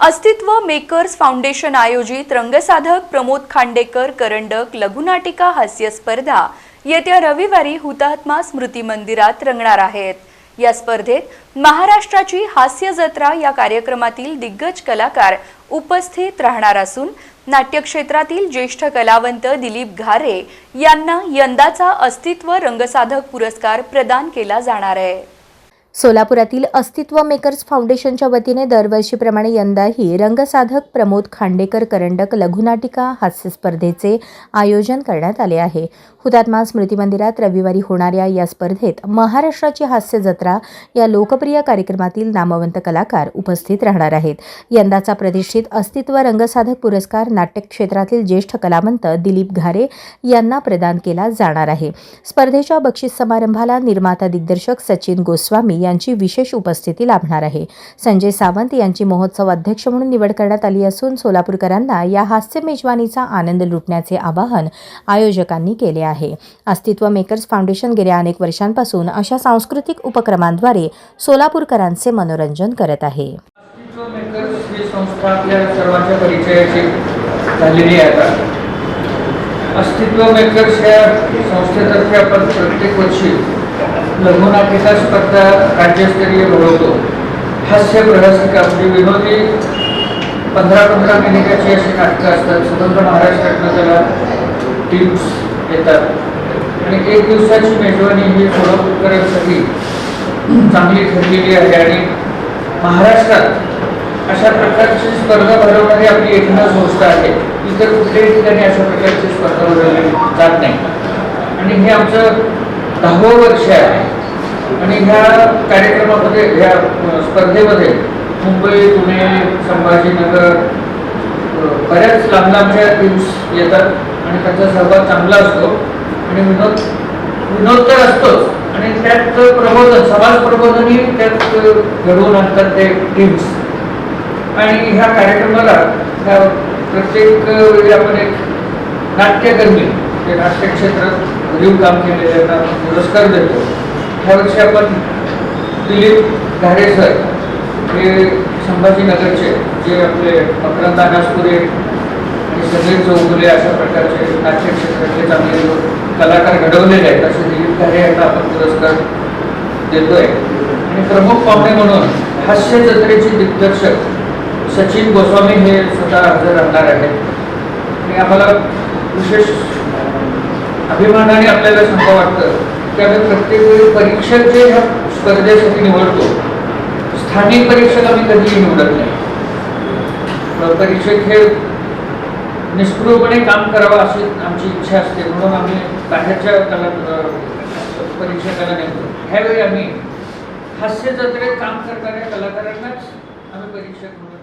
अस्तित्व makers foundation आयोजित रंगसाधक प्रमोद खांडेकर करंडक लघुनाटिका हास्य स्पर्धा येत्या रविवारी हुतात्मा स्मृती मंदिरात रंगणार आहेत. या स्पर्धेत महाराष्ट्राची हास्य जत्रा या कार्यक्रमातील दिग्गज कलाकार उपस्थित राहणार असून नाट्यक्षेत्रातील ज्येष्ठ कलावंत दिलीप घारे यांना यंदाचा अस्तित्व रंगसाधक पुरस्कार प्रदान केला जाणार आहे. सोलापुरातील अस्तित्व मेकर्स फाउंडेशनच्या वतीने दरवर्षीप्रमाणे यंदाही रंगसाधक प्रमोद खांडेकर करंडक लघुनाटिका हास्य स्पर्धेचे आयोजन करण्यात आले आहे. हुतात्मा स्मृती मंदिरात रविवारी होणाऱ्या या स्पर्धेत महाराष्ट्राची हास्य जत्रा या लोकप्रिय कार्यक्रमातील नामवंत कलाकार उपस्थित राहणार आहेत. यंदाचा प्रतिष्ठित अस्तित्व रंगसाधक पुरस्कार नाट्य क्षेत्रातील ज्येष्ठ कलावंत दिलीप घारे यांना प्रदान केला जाणार आहे. स्पर्धेच्या बक्षीस समारंभाला निर्माता दिग्दर्शक सचिन गोस्वामी यांची विशेष उपस्थिती लाभणार आहे. संजय सावंत यांची महोत्सव अध्यक्ष म्हणून निवड करण्यात आली असून सोलापूरकरांना या हास्य मेजवानीचा आनंद लुटण्याचे आवाहन आयोजकांनी केले आहे. आहे. अस्तित्व मेकर्स फाउंडेशन गेल्या अनेक वर्षांपासून अशा सांस्कृतिक उपक्रमांद्वारे सोलापूरकरांचे मनोरंजन करत आहे. अस्तित्व मेकर्स अस्तित्व मेकर्स या संस्थेतर्फे आपण प्रत्येक वर्षी लघुनाटिका स्पर्धा राज्यस्तरीय भरवतो. हास्य प्रहसिका म्हणजे विनोदी पंधरा पंधरा मिनिटाची अशी नाटकं असतात. स्वतंत्र महाराष्ट्रातनं त्याला टीम्स येतात. आणि एक दिवसाची मेजवानी ही सोलापूरकरांसाठी चांगली ठरलेली आहे आणि महाराष्ट्रात अशा प्रकारची स्पर्धा भरवणारी आपली एकमेव संस्था आहे. इतर कुठल्याही ठिकाणी अशा प्रकारची स्पर्धा भरवली जात नाही. आणि हे आमचं दहावं वर्ष आहे. आणि ह्या कार्यक्रमामध्ये ह्या स्पर्धेमध्ये मुंबई पुणे संभाजीनगर बऱ्याच लांब लांबच्या टीम्स येतात आणि त्यांचा सहभाग चांगला असतो. आणि विनोद विनोद तर असतोच. आणि त्यात प्रबोधन समाज प्रबोधनही त्यात घडवून आणतात ते टीम्स आणि ह्या कार्यक्रमाला प्रत्येक वेळी आपण एक नाट्यकर्मी ते नाट्य क्षेत्रात भरीव काम केलेल्यांना पुरस्कार देतो. ह्यावर्षी आपण दिलीप घारे सर हे संभाजीनगरचे जे आपले अक्रांत अनासपुरे हे सगळे चौगुले अशा प्रकारचे नाट्यक्षेत्रातले चांगले कलाकार घडवलेले आहेत असे दिलीप घारे यांना आपण पुरस्कार देतोय. आणि प्रमुख पाहुणे म्हणून हास्य जत्रेचे दिग्दर्शक सचिन गोस्वामी हे स्वतः हजर राहणार आहेत. आणि आम्हाला विशेष अभिमानाने आपल्याला सांगा वाटतं की आम्ही प्रत्येक वेळी परीक्षक जे ह्या स्पर्धेसाठी निवडतो स्थानिक परीक्षक आम्ही कधीही निवडत नाही. परीक्षेत परीक्षक हे निष्क्रियपणे काम करावं अशी आमची इच्छा असते म्हणून आम्ही बाहेरच्या कला अ, परीक्षकाला नेमतो. ह्यावेळी आम्ही हास्य जत्रेत काम करणाऱ्या कलाकारांनाच आम्ही परीक्षक म्हणून